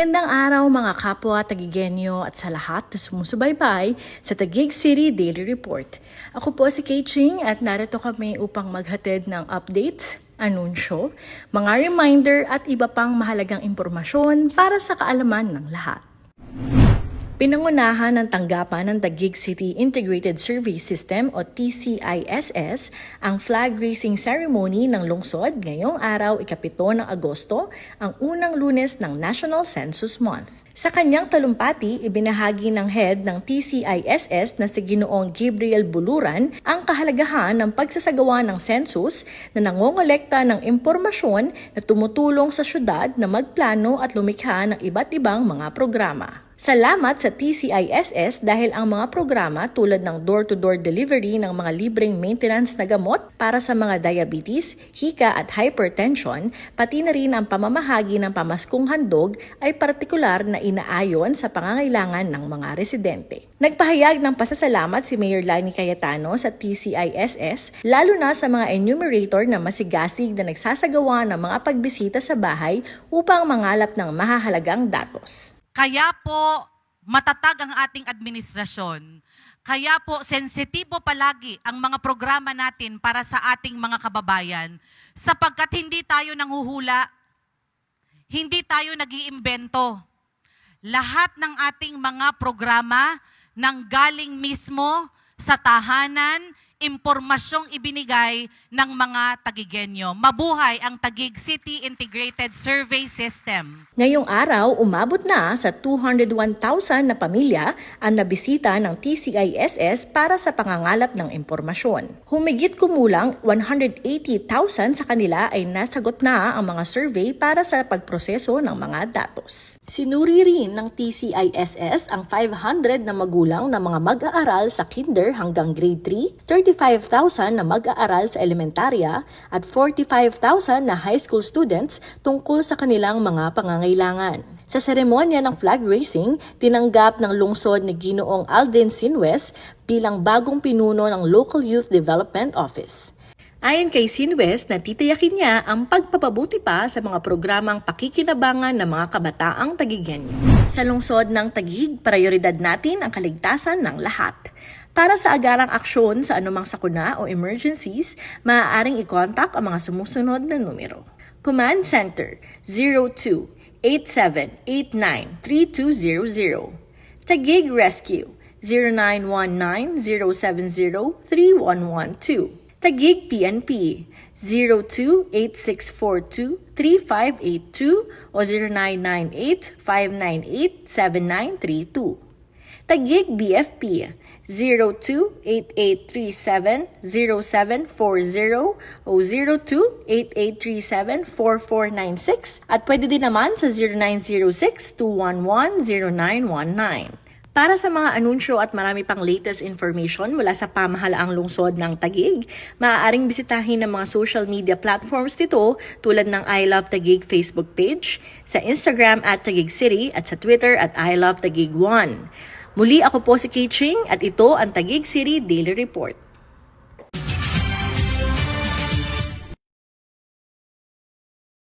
Magandang araw mga kapwa Tagigenyo at sa lahat na sumusubaybay sa Taguig City Daily Report. Ako po si Kay at narito kami upang maghatid ng updates, anunsyo, mga reminder at iba pang mahalagang impormasyon para sa kaalaman ng lahat. Pinangunahan ng tanggapan ng Taguig City Integrated Service System o TCISS ang flag raising ceremony ng lungsod ngayong araw ikapito ng Agosto, ang unang lunes ng National Census Month. Sa kanyang talumpati, ibinahagi ng head ng TCISS na si Ginoong Gabriel Buluran ang kahalagahan ng pagsasagawa ng census na nangongolekta ng impormasyon na tumutulong sa syudad na magplano at lumikha ng iba't ibang mga programa. Salamat sa TCISS dahil ang mga programa tulad ng door-to-door delivery ng mga libreng maintenance na gamot para sa mga diabetes, hika at hypertension, pati na rin ang pamamahagi ng pamaskong handog ay partikular na inaayon sa pangangailangan ng mga residente. Nagpahayag ng pasasalamat si Mayor Lani Cayetano sa TCISS, lalo na sa mga enumerator na masigasig na nagsasagawa ng mga pagbisita sa bahay upang mangalap ng mahahalagang datos. Kaya po matatag ang ating administrasyon. Kaya po sensitibo palagi ang mga programa natin para sa ating mga kababayan sapagkat hindi tayo nanghuhula, hindi tayo nag-iimbento. Lahat ng ating mga programa nang galing mismo sa tahanan, impormasyong ibinigay ng mga tagigenyo. Mabuhay ang Tagig City Integrated Survey System. Ngayong araw, umabot na sa 201,000 na pamilya ang nabisita ng TCISS para sa pangangalap ng impormasyon. Humigit kumulang 180,000 sa kanila ay nasagot na ang mga survey para sa pagproseso ng mga datos. Sinuri rin ng TCISS ang 500 na magulang na mga mag-aaral sa kinder hanggang grade 3, 35,000 na mag-aaral sa elementarya at 45,000 na high school students tungkol sa kanilang mga pangangailangan. Sa seremonya ng flag raising, tinanggap ng lungsod ni Ginoong Aldrin Sinwes bilang bagong pinuno ng Local Youth Development Office. Ayon kay Sinwes, natitiyakin niya ang pagpapabuti pa sa mga programang pakikinabangan ng mga kabataang Tagigenyo. Sa lungsod ng Tagig, prioridad natin ang kaligtasan ng lahat. Para sa agarang aksyon sa anumang sakuna o emergencies, maaaring i-contact ang mga sumusunod na numero. Command Center 02-8789-3200 Tagig Rescue 0919-070-3112 Tagig PNP 02-8642-3582 o 0998-598-7932 Tagig BFP 02-8837-0740 o 02-8837-4496 at pwede din naman sa 0906-211-0919. Para sa mga anunsyo at marami pang latest information mula sa pamahalaang lungsod ng Tagig, maaaring bisitahin ng mga social media platforms nito tulad ng I Love Tagig Facebook page, sa Instagram at Tagig City at sa Twitter at I Love Tagig 1. Muli ako po si Kay Ching at ito ang Tagig City Daily Report.